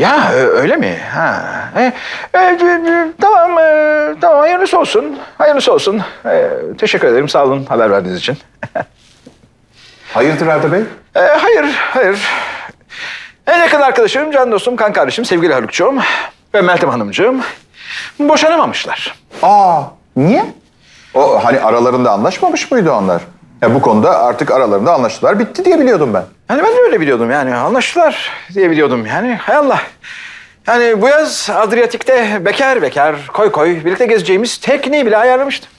Ya öyle mi? Ha. E, e, tamam, e, tamam hayırlısı olsun. Hayırlısı olsun. E, teşekkür ederim. Sağ olun haber verdiğiniz için. Hayırdır Arda Bey? E, hayır, hayır. En yakın arkadaşım, can dostum, kan kardeşim, sevgili Haluk'cuğum ve Meltem Hanımcığım boşanamamışlar. Aa, niye? O hani aralarında anlaşmamış mıydı onlar? Ya bu konuda artık aralarında anlaştılar, bitti diye biliyordum ben. Yani ben de öyle biliyordum yani. Anlaştılar diye biliyordum yani. Hay Allah. Yani bu yaz Adriyatik'te bekar bekar, koy koy birlikte gezeceğimiz tekneyi bile ayarlamıştım.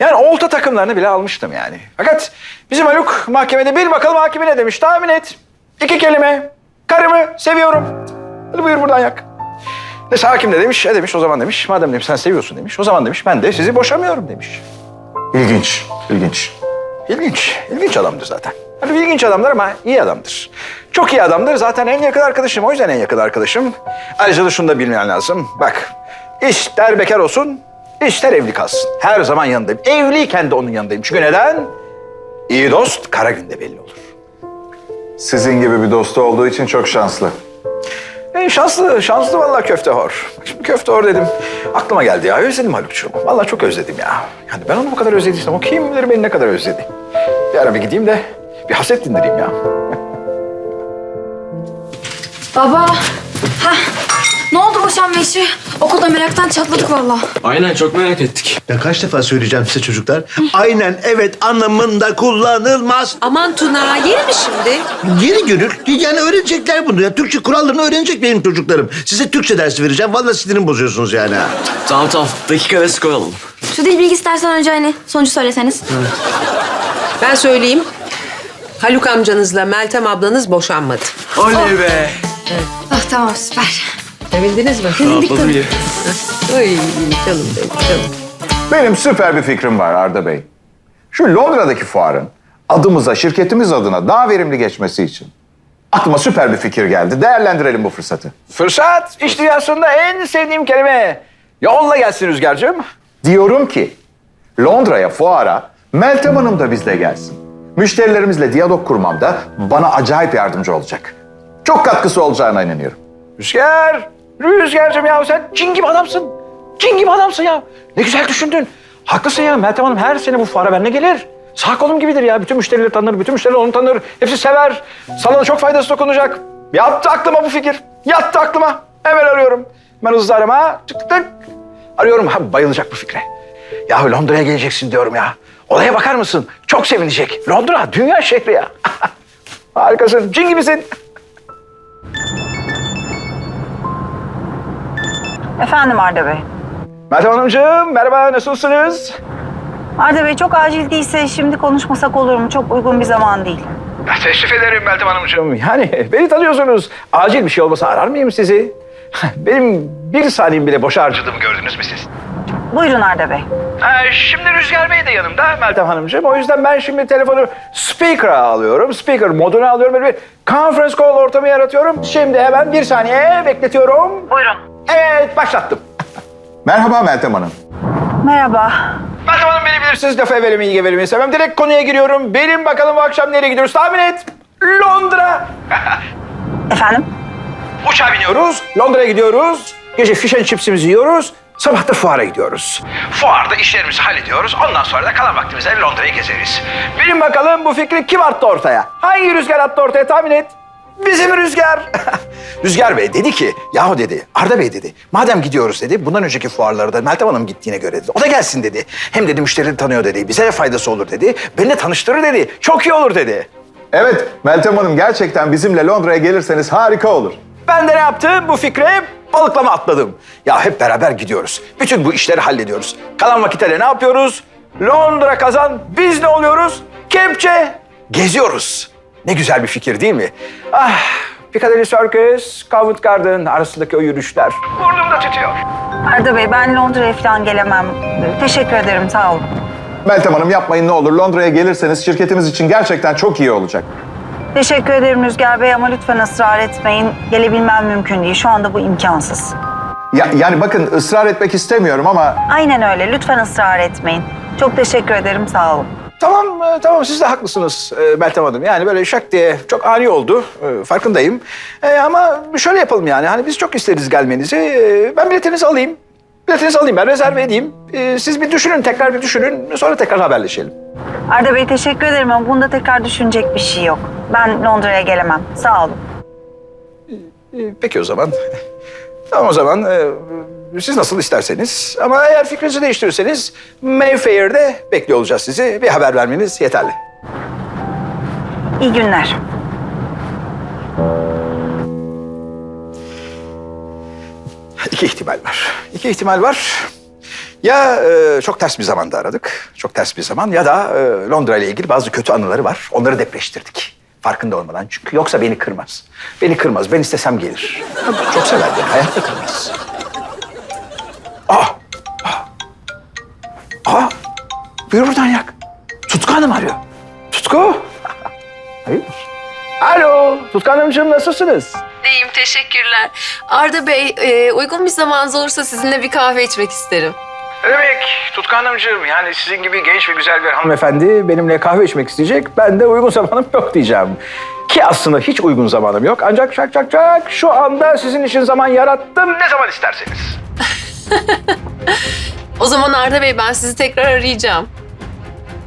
Yani olta takımlarını bile almıştım yani. Fakat bizim Haluk mahkemede bir bakalım hakime ne demiş tahmin et. İki kelime. Karımı seviyorum. Hadi buyur buradan yak. Neyse hakim de demiş, e demiş o zaman demiş. Madem demiş sen seviyorsun demiş. O zaman demiş ben de sizi boşamıyorum demiş. İlginç, ilginç. İlginç, ilginç adamdır zaten. Hani ilginç adamdır ama iyi adamdır. Çok iyi adamdır. Zaten en yakın arkadaşım. O yüzden en yakın arkadaşım. Ayrıca da şunu da bilmen lazım. Bak, ister bekar olsun, ister evli kalsın. Her zaman yanındayım. Evliyken de onun yanındayım. Çünkü neden? İyi dost kara günde belli olur. Sizin gibi bir dostu olduğu için çok şanslı. E, şanslı, şanslı vallahi köfte hor. Şimdi köfte hor dedim. Aklıma geldi ya. Özledim Haluk'cuğum. Vallahi çok özledim ya. Yani ben onu bu kadar özlediysem o kim bilir beni ne kadar özledi. Bir ara bir gideyim de bir hasret dindireyim ya. Baba. İşi? Okulda meraktan çatladık vallahi. Aynen çok merak ettik. Ya kaç defa söyleyeceğim size çocuklar? Aynen evet anlamında kullanılmaz. Aman Tuna yeri mi şimdi? Geri gönül yani öğrenecekler bunu ya. Türkçe kurallarını öğrenecek benim çocuklarım. Size Türkçe dersi vereceğim. Vallahi sinirimi bozuyorsunuz yani. ha. Tamam tamam dakika arası koyalım. Şu dil bilgisi dersinden önce hani sonucu söyleseniz. Ben söyleyeyim. Haluk amcanızla Meltem ablanız boşanmadı. Oley be. Ah tamam süper. Sevindiniz mi? Rahatladım iyi. Ay canım benim canım. Benim süper bir fikrim var Arda Bey. Şu Londra'daki fuarın adımıza, şirketimiz adına daha verimli geçmesi için aklıma süper bir fikir geldi. Değerlendirelim bu fırsatı. Fırsat iş dünyasında en sevdiğim kelime. Yolla gelsin Rüzgar'cığım. Diyorum ki Londra'ya, fuara Meltem Hanım da bizle gelsin. Müşterilerimizle diyalog kurmamda bana acayip yardımcı olacak. Çok katkısı olacağına inanıyorum. Rüzgar, Rüzgar'cığım ya sen cin gibi adamsın. Cin gibi adamsın ya. Ne güzel düşündün. Haklısın ya Meltem Hanım her sene bu fuara benimle gelir. Sağ kolum gibidir ya. Bütün müşterileri tanır, bütün müşteriler onu tanır. Hepsi sever. Sana da çok faydası dokunacak. Yattı aklıma bu fikir. Yattı aklıma. Hemen arıyorum. Ben hızlı arama. Tık tık. Arıyorum. Ha, bayılacak bu fikre. Ya Londra'ya geleceksin diyorum ya. Olaya bakar mısın? Çok sevinecek. Londra dünya şehri ya. Harikasın. Cin gibisin. Efendim Arda Bey. Meltem Hanımcığım merhaba nasılsınız? Arda Bey çok acil değilse şimdi konuşmasak olur mu? Çok uygun bir zaman değil. Ya teşrif ederim Meltem Hanımcığım. Yani beni tanıyorsunuz. Acil bir şey olmasa arar mıyım sizi? Benim bir saniyem bile boşa harcadığımı gördünüz mü siz? Buyurun Arda Bey. Ee, şimdi Rüzgar Bey de yanımda Meltem Hanımcığım. O yüzden ben şimdi telefonu speaker'a alıyorum. Speaker moduna alıyorum. Böyle bir conference call ortamı yaratıyorum. Şimdi hemen bir saniye bekletiyorum. Buyurun. Evet başlattım. Merhaba Meltem Hanım. Merhaba. Meltem Hanım beni bilirsiniz. Lafı evelimi iyi gevelimi sevmem. Direkt konuya giriyorum. Benim bakalım bu akşam nereye gidiyoruz tahmin et. Londra. Efendim? Uçağa biniyoruz, Londra'ya gidiyoruz. Gece fish and chipsimizi yiyoruz. Sabah da fuara gidiyoruz. Fuarda işlerimizi hallediyoruz. Ondan sonra da kalan vaktimizde Londra'yı gezeriz. Bilin bakalım bu fikri kim attı ortaya? Hangi rüzgar attı ortaya tahmin et. Bizim Rüzgar. Rüzgar Bey dedi ki, yahu dedi, Arda Bey dedi, madem gidiyoruz dedi, bundan önceki fuarlara da Meltem Hanım gittiğine göre dedi, o da gelsin dedi. Hem dedi müşteri tanıyor dedi, bize de faydası olur dedi, beni de tanıştırır dedi, çok iyi olur dedi. Evet Meltem Hanım gerçekten bizimle Londra'ya gelirseniz harika olur. Ben de ne yaptım? Bu fikre balıklama atladım. Ya hep beraber gidiyoruz. Bütün bu işleri hallediyoruz. Kalan vakitte ne yapıyoruz? Londra kazan, biz ne oluyoruz? Kepçe, geziyoruz. Ne güzel bir fikir değil mi? Ah, Piccadilly Circus, Covent Garden arasındaki o yürüyüşler. Burnumda tütüyor. Arda Bey ben Londra'ya falan gelemem. Teşekkür ederim sağ olun. Meltem Hanım yapmayın ne olur Londra'ya gelirseniz şirketimiz için gerçekten çok iyi olacak. Teşekkür ederim Rüzgar Bey ama lütfen ısrar etmeyin. Gelebilmem mümkün değil. Şu anda bu imkansız. Ya, yani bakın ısrar etmek istemiyorum ama Aynen öyle. Lütfen ısrar etmeyin. Çok teşekkür ederim sağ olun. Tamam, e, tamam siz de haklısınız e, Meltem Hanım. Yani böyle şak diye çok ani oldu, e, farkındayım. E, ama şöyle yapalım yani, hani biz çok isteriz gelmenizi. E, ben biletinizi alayım, biletinizi alayım ben, rezerve edeyim. E, siz bir düşünün, tekrar bir düşünün, sonra tekrar haberleşelim. Arda Bey teşekkür ederim ama bunda tekrar düşünecek bir şey yok. Ben Londra'ya gelemem. Sağ olun. E, peki o zaman. Tamam o zaman, e, siz nasıl isterseniz. Ama eğer fikrinizi değiştirirseniz Mayfair'de bekliyor olacağız sizi. Bir haber vermeniz yeterli. İyi günler. İki ihtimal var. İki ihtimal var. Ya e, çok ters bir zamanda aradık. Çok ters bir zaman. Ya da e, Londra ile ilgili bazı kötü anıları var. Onları depreştirdik. Farkında olmadan. Çünkü yoksa beni kırmaz. Beni kırmaz. Ben istesem gelir. Çok sever beni. Hayatta kırmaz. Buyur buradan yak. Tutku Hanım arıyor. Tutku? Hayır. Alo. Tutku Hanımcığım nasılsınız? İyiyim, teşekkürler. Arda Bey, e, uygun bir zamanınız olursa sizinle bir kahve içmek isterim. Ne demek Tutku Hanımcığım? Yani sizin gibi genç ve güzel bir hanımefendi benimle kahve içmek isteyecek. Ben de uygun zamanım yok diyeceğim. Ki aslında hiç uygun zamanım yok. Ancak çak çak çak şu anda sizin için zaman yarattım. Ne zaman isterseniz. O zaman Arda Bey, ben sizi tekrar arayacağım.